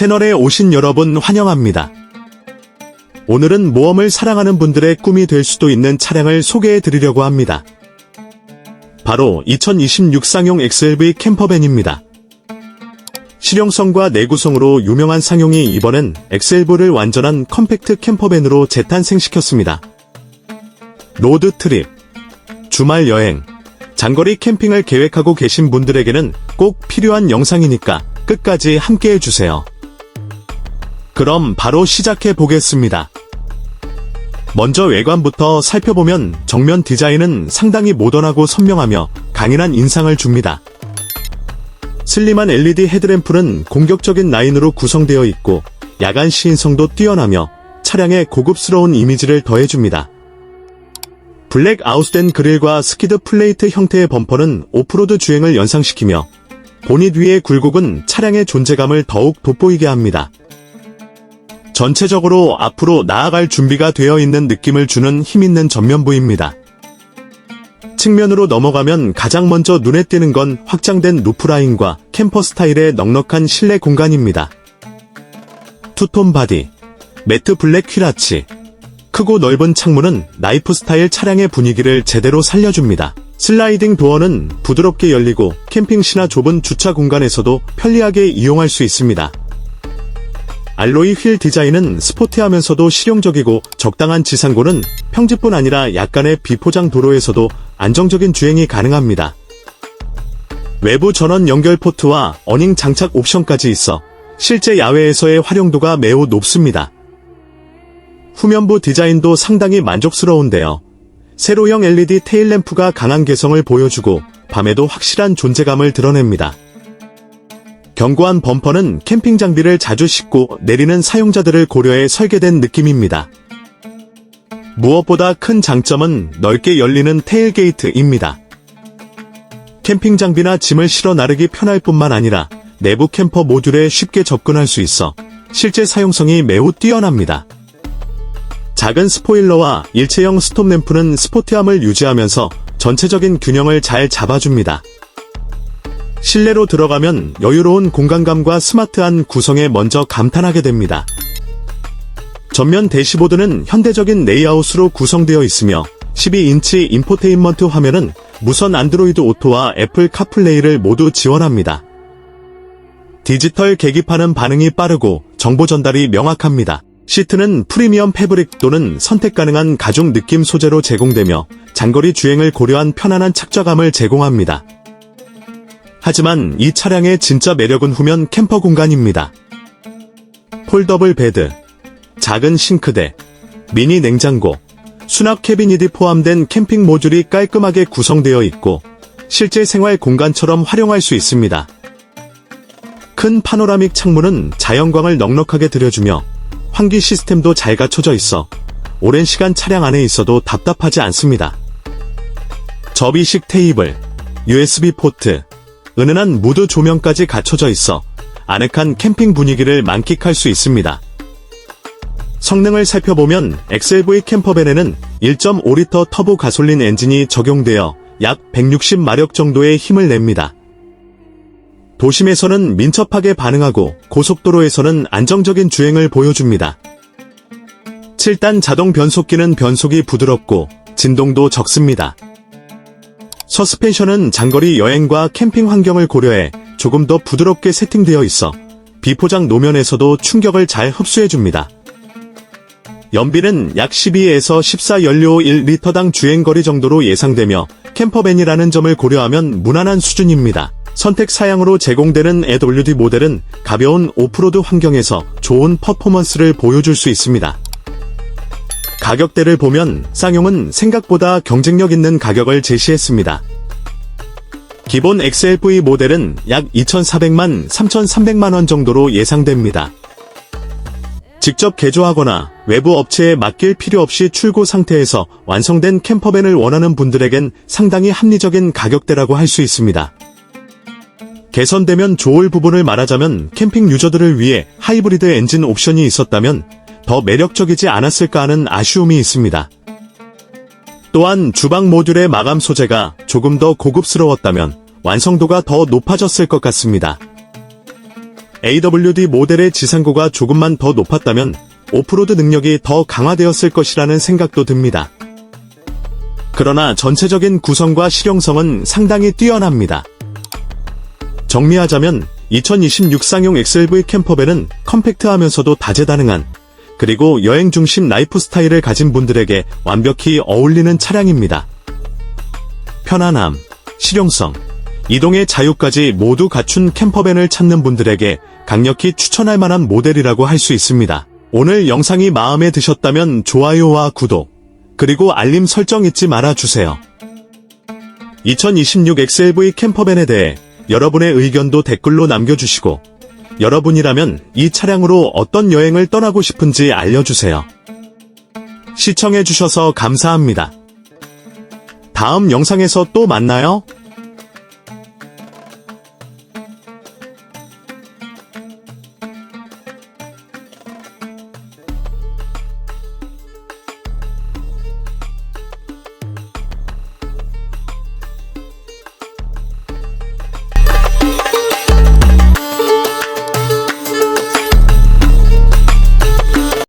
채널에 오신 여러분 환영합니다. 오늘은 모험을 사랑하는 분들의 꿈이 될 수도 있는 차량을 소개해 드리려고 합니다. 바로 2026 쌍용 XLV 캠퍼밴입니다. 실용성과 내구성으로 유명한 상용이 이번엔 XLV를 완전한 컴팩트 캠퍼밴으로 재탄생시켰습니다. 로드 트립, 주말 여행, 장거리 캠핑을 계획하고 계신 분들에게는 꼭 필요한 영상이니까 끝까지 함께 해 주세요. 그럼 바로 시작해 보겠습니다. 먼저 외관부터 살펴보면 정면 디자인은 상당히 모던하고 선명하며 강인한 인상을 줍니다. 슬림한 LED 헤드램프는 공격적인 라인으로 구성되어 있고 야간 시인성도 뛰어나며 차량의 고급스러운 이미지를 더해줍니다. 블랙 아웃된 그릴과 스키드 플레이트 형태의 범퍼는 오프로드 주행을 연상시키며 보닛 위의 굴곡은 차량의 존재감을 더욱 돋보이게 합니다. 전체적으로 앞으로 나아갈 준비가 되어 있는 느낌을 주는 힘있는 전면부입니다. 측면으로 넘어가면 가장 먼저 눈에 띄는 건 확장된 루프라인과 캠퍼 스타일의 넉넉한 실내 공간입니다. 투톤 바디, 매트 블랙 퀴라치, 크고 넓은 창문은 나이프 스타일 차량의 분위기를 제대로 살려줍니다. 슬라이딩 도어는 부드럽게 열리고 캠핑 시나 좁은 주차 공간에서도 편리하게 이용할 수 있습니다. 알로이 휠 디자인은 스포티하면서도 실용적이고 적당한 지상고는 평지뿐 아니라 약간의 비포장 도로에서도 안정적인 주행이 가능합니다. 외부 전원 연결 포트와 어닝 장착 옵션까지 있어 실제 야외에서의 활용도가 매우 높습니다. 후면부 디자인도 상당히 만족스러운데요. 세로형 LED 테일램프가 강한 개성을 보여주고 밤에도 확실한 존재감을 드러냅니다. 견고한 범퍼는 캠핑 장비를 자주 싣고 내리는 사용자들을 고려해 설계된 느낌입니다. 무엇보다 큰 장점은 넓게 열리는 테일게이트입니다. 캠핑 장비나 짐을 실어 나르기 편할 뿐만 아니라 내부 캠퍼 모듈에 쉽게 접근할 수 있어 실제 사용성이 매우 뛰어납니다. 작은 스포일러와 일체형 스톱 램프는 스포티함을 유지하면서 전체적인 균형을 잘 잡아줍니다. 실내로 들어가면 여유로운 공간감과 스마트한 구성에 먼저 감탄하게 됩니다. 전면 대시보드는 현대적인 레이아웃으로 구성되어 있으며 12인치 인포테인먼트 화면은 무선 안드로이드 오토와 애플 카플레이를 모두 지원합니다. 디지털 계기판은 반응이 빠르고 정보 전달이 명확합니다. 시트는 프리미엄 패브릭 또는 선택 가능한 가죽 느낌 소재로 제공되며 장거리 주행을 고려한 편안한 착좌감을 제공합니다. 하지만 이 차량의 진짜 매력은 후면 캠퍼 공간입니다. 폴더블 베드, 작은 싱크대, 미니 냉장고, 수납 캐비닛이 포함된 캠핑 모듈이 깔끔하게 구성되어 있고 실제 생활 공간처럼 활용할 수 있습니다. 큰 파노라믹 창문은 자연광을 넉넉하게 들여주며 환기 시스템도 잘 갖춰져 있어 오랜 시간 차량 안에 있어도 답답하지 않습니다. 접이식 테이블, USB 포트, 은은한 무드 조명까지 갖춰져 있어 아늑한 캠핑 분위기를 만끽할 수 있습니다. 성능을 살펴보면 XLV 캠퍼밴에는 1.5리터 터보 가솔린 엔진이 적용되어 약 160마력 정도의 힘을 냅니다. 도심에서는 민첩하게 반응하고 고속도로에서는 안정적인 주행을 보여줍니다. 7단 자동 변속기는 변속이 부드럽고 진동도 적습니다. 서스펜션은 장거리 여행과 캠핑 환경을 고려해 조금 더 부드럽게 세팅되어 있어 비포장 노면에서도 충격을 잘 흡수해줍니다. 연비는 약 12에서 14 연료 1리터당 주행거리 정도로 예상되며 캠퍼밴이라는 점을 고려하면 무난한 수준입니다. 선택 사양으로 제공되는 AWD 모델은 가벼운 오프로드 환경에서 좋은 퍼포먼스를 보여줄 수 있습니다. 가격대를 보면 쌍용은 생각보다 경쟁력 있는 가격을 제시했습니다. 기본 XLV 모델은 약 2,400만, 3,300만 원 정도로 예상됩니다. 직접 개조하거나 외부 업체에 맡길 필요 없이 출고 상태에서 완성된 캠퍼밴을 원하는 분들에겐 상당히 합리적인 가격대라고 할 수 있습니다. 개선되면 좋을 부분을 말하자면 캠핑 유저들을 위해 하이브리드 엔진 옵션이 있었다면 더 매력적이지 않았을까 하는 아쉬움이 있습니다. 또한 주방 모듈의 마감 소재가 조금 더 고급스러웠다면 완성도가 더 높아졌을 것 같습니다. AWD 모델의 지상고가 조금만 더 높았다면 오프로드 능력이 더 강화되었을 것이라는 생각도 듭니다. 그러나 전체적인 구성과 실용성은 상당히 뛰어납니다. 정리하자면 2026 쌍용 XLV 캠퍼밴은 컴팩트하면서도 다재다능한 그리고 여행 중심 라이프 스타일을 가진 분들에게 완벽히 어울리는 차량입니다. 편안함, 실용성, 이동의 자유까지 모두 갖춘 캠퍼밴을 찾는 분들에게 강력히 추천할 만한 모델이라고 할 수 있습니다. 오늘 영상이 마음에 드셨다면 좋아요와 구독, 그리고 알림 설정 잊지 말아주세요. 2026 XLV 캠퍼밴에 대해 여러분의 의견도 댓글로 남겨주시고, 여러분이라면 이 차량으로 어떤 여행을 떠나고 싶은지 알려주세요. 시청해주셔서 감사합니다. 다음 영상에서 또 만나요.